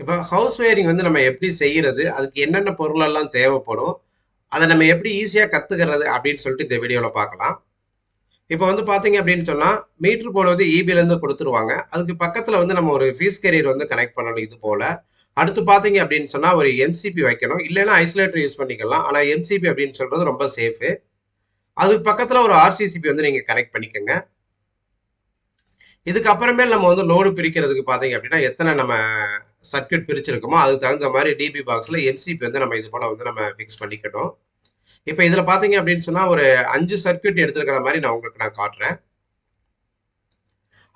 இப்போ house wiring வந்து நம்ம எப்படி செய்யறது? அதுக்கு என்னென்ன பொருளெல்லாம் தேவைப்படும்? அதை நம்ம எப்படி ஈஸியா கத்துக்கிறது? அப்படின்னு சொல்லிட்டு இந்த வீடியோல பார்க்கலாம். இப்போ வந்து பார்த்தீங்க அப்படின்னு சொன்னா, மீட்ரு போர்டு வந்து ஈபிலேருந்து கொடுத்துருவாங்க அதுக்கு பக்கத்துல வந்து நம்ம ஒரு ஃபீஸ் கேரியர் வந்து கனெக்ட் பண்ணணும் இது போல. அடுத்து பார்த்தீங்க அப்படின்னு சொன்னா, ஒரு எம்சிபி வைக்கணும். இல்லைன்னா ஐசோலேட்டர் யூஸ் பண்ணிக்கலாம். ஆனா எம்சிபி அப்படின்னு சொல்றது ரொம்ப சேஃபு. அதுக்கு பக்கத்துல ஒரு ஆர்சிசிபி வந்து நீங்க கனெக்ட் பண்ணிக்கங்க. இதுக்கப்புறமே நம்ம வந்து லோடு பிரிக்கிறதுக்கு பார்த்தீங்க அப்படின்னா, எத்தனை நம்ம சர்க்கியூட் பிரிச்சிருக்கோமோ, அதுக்கு தகுந்த மாதிரி டிபி பாக்ஸில் எம்சிபி வந்து நம்ம இது போல் வந்து நம்ம ஃபிக்ஸ் பண்ணிக்கணும். இப்போ இதில் பார்த்தீங்க அப்படின்னு சொன்னால் ஒரு அஞ்சு சர்க்யூட் எடுத்துருக்கிற மாதிரி நான் உங்களுக்கு நான் காட்டுறேன்.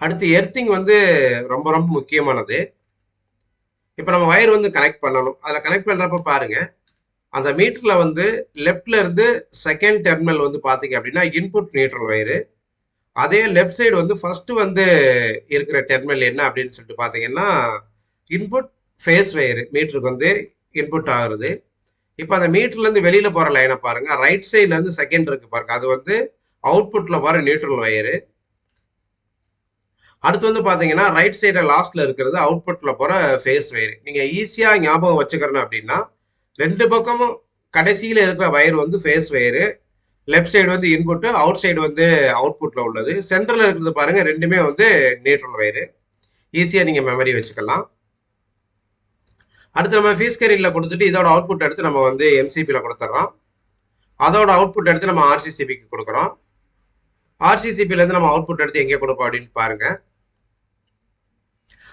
அடுத்து எர்த்திங் வந்து ரொம்ப ரொம்ப முக்கியமானது. இப்போ நம்ம வயர் வந்து கனெக்ட் பண்ணணும். அதில் கனெக்ட் பண்ணுறப்ப பாருங்க, அந்த மீட்டரில் வந்து லெஃப்ட்ல இருந்து செகண்ட் டெர்மினல் வந்து பார்த்தீங்க அப்படின்னா, இன்புட் நியூட்ரல் வயரு. அதே லெஃப்ட் சைடு வந்து ஃபர்ஸ்ட் வந்து இருக்கிற டெர்மினல் என்ன அப்படின்னு சொல்லிட்டு பார்த்தீங்கன்னா, இன்புட் ஃபேஸ் வயர் மீட்டருக்கு வந்து இன்புட் ஆகுறது. இப்போ அந்த மீட்டர்லேருந்து வெளியில போற லைனை பாருங்க. ரைட் சைட்ல இருந்து 2ண்ட் இருக்கு பாருங்க. அது வந்து அவுட்புட்ல போற நியூட்ரல் வயரு. அடுத்து வந்து பார்த்தீங்கன்னா, ரைட் சைடில் லாஸ்ட்ல இருக்கிறது அவுட்புட்ல போற ஃபேஸ் வயரு. நீங்க ஈஸியா ஞாபகம் வச்சுக்கணும் அப்படின்னா, ரெண்டு பக்கமும் கடைசியில இருக்கிற வயர் வந்து ஃபேஸ் வயரு. லெஃப்ட் சைடு வந்து இன்புட், அவுட் சைடு வந்து அவுட்புட்ல உள்ளது. சென்டர்ல இருக்கிறது பாருங்க ரெண்டுமே வந்து நியூட்ரல் வயரு. ஈஸியா நீங்க மெமரி வச்சுக்கலாம். அடுத்து நம்ம ஃபீஸ் கேரியர்ல கொடுத்துட்டு இதோட அவுட்புட் எடுத்து நம்ம வந்து எம்சிபியில் கொடுத்துட்றோம் அதோட அவுட்புட் எடுத்து நம்ம ஆர்சிசிபிக்கு கொடுக்குறோம் ஆர்சிசிபிலேருந்து நம்ம அவுட்புட் எடுத்து எங்கே கொடுப்போம் அப்படின்னு பாருங்க.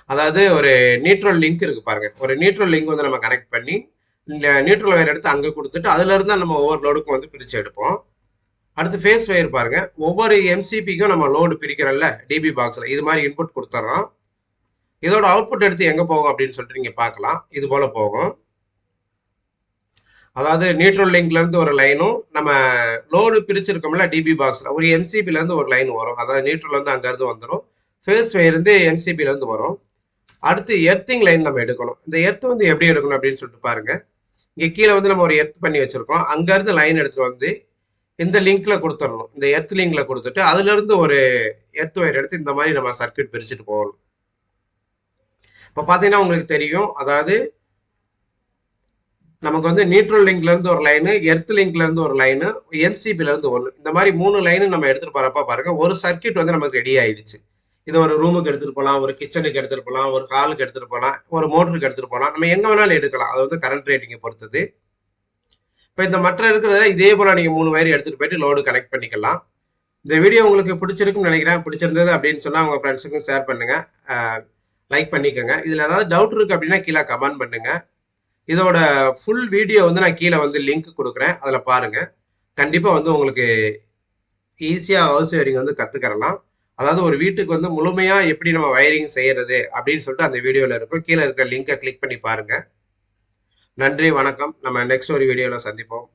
அதாவது ஒரு நியூட்ரல் லிங்க் இருக்கு பாருங்க. ஒரு நியூட்ரல் லிங்க் வந்து நம்ம கனெக்ட் பண்ணி, இந்த நியூட்ரல் வயர் எடுத்து அங்கே கொடுத்துட்டு அதுலேருந்து தான் நம்ம ஒவ்வொரு லோடுக்கும் வந்து பிரித்து எடுப்போம். அடுத்து ஃபேஸ் வயர் பாருங்க. ஒவ்வொரு எம்சிபிக்கும் நம்ம லோடு பிரிக்கிறோம்ல, டிபி பாக்ஸ்ல. இது மாதிரி இன்புட் கொடுத்துட்றோம் இதோட அவுட்புட் எடுத்து எங்க போகும் அப்படின்னு சொல்லிட்டு நீங்க பார்க்கலாம். இது போல போகும். அதாவது நியூட்ரல் லிங்க்ல இருந்து ஒரு லைனும், நம்ம லோடு பிரிச்சிருக்கோம்ல டிபி பாக்ஸ்ல, ஒரு எம்சிபில இருந்து ஒரு லைன் வரும். அதாவது நியூட்ரல் வந்து அங்க இருந்து ஃபேஸ் வயர் எம்சிபிலேருந்து எம்சிபில இருந்து வரும். அடுத்து எர்த்திங் லைன் நம்ம எடுக்கணும். இந்த எர்த் வந்து எப்படி எடுக்கணும் அப்படின்னு சொல்லிட்டு பாருங்க. இங்க கீழே வந்து நம்ம ஒரு எர்த் பண்ணி வச்சிருக்கோம். அங்க இருந்து லைன் எடுத்துட்டு வந்து, இந்த லிங்க்ல கொடுத்துடணும் இந்த எர்த் லிங்க்ல கொடுத்துட்டு அதுல இருந்து ஒரு எர்த் வயர் எடுத்து இந்த மாதிரி நம்ம சர்க்கியூட் பிரிச்சுட்டு போகணும். இப்ப பார்த்தீங்கன்னா உங்களுக்கு தெரியும். அதாவது நமக்கு வந்து நியூட்ரல் லிங்க்ல இருந்து ஒரு லைனு, எர்த் லிங்க்ல இருந்து ஒரு லைனு, என்சிபில இருந்து 1. இந்த மாதிரி மூணு லைனு நம்ம எடுத்துட்டு போறப்ப பாருங்க, ஒரு சர்க்யூட் வந்து நமக்கு ரெடி ஆயிடுச்சு. இதை ஒரு ரூமுக்கு எடுத்துட்டு போகலாம் ஒரு கிச்சனுக்கு எடுத்துட்டு போகலாம் ஒரு ஹாலுக்கு எடுத்துட்டு போகலாம் ஒரு மோட்டருக்கு எடுத்துட்டு போகலாம் நம்ம எங்க வேணாலும் எடுக்கலாம். அது வந்து கரண்ட் ரேட்டிங்கை பொறுத்தது. இப்போ இந்த மற்ற இருக்கிறத இதே போல் நீங்கள் மூணு வயர் எடுத்துகிட்டு போயிட்டு லோடு கனெக்ட் பண்ணிக்கலாம். இந்த வீடியோ உங்களுக்கு பிடிச்சிருக்கும்னு நினைக்கிறேன். பிடிச்சிருந்தது அப்படின்னு சொன்னால் உங்கள் ஃப்ரெண்ட்ஸுக்கும் ஷேர் பண்ணுங்கள் லைக் பண்ணிக்கோங்க. இதில் ஏதாவது டவுட் இருக்குது அப்படின்னா கீழே கமெண்ட் பண்ணுங்கள் இதோட ஃபுல் வீடியோ வந்து நான் கீழே வந்து லிங்க் கொடுக்குறேன். அதில் பாருங்கள் கண்டிப்பாக வந்து உங்களுக்கு ஈஸியாக ஹவுஸ் ஒயரிங் வந்து கற்றுக்கறலாம் அதாவது ஒரு வீட்டுக்கு வந்து முழுமையாக எப்படி நம்ம வயரிங் செய்கிறது அப்படின்னு சொல்லிட்டு அந்த வீடியோவில் இருக்கும். கீழே இருக்கிற லிங்கை கிளிக் பண்ணி பாருங்கள் நன்றி, வணக்கம். நம்ம நெக்ஸ்ட் ஒரு வீடியோவில் சந்திப்போம்.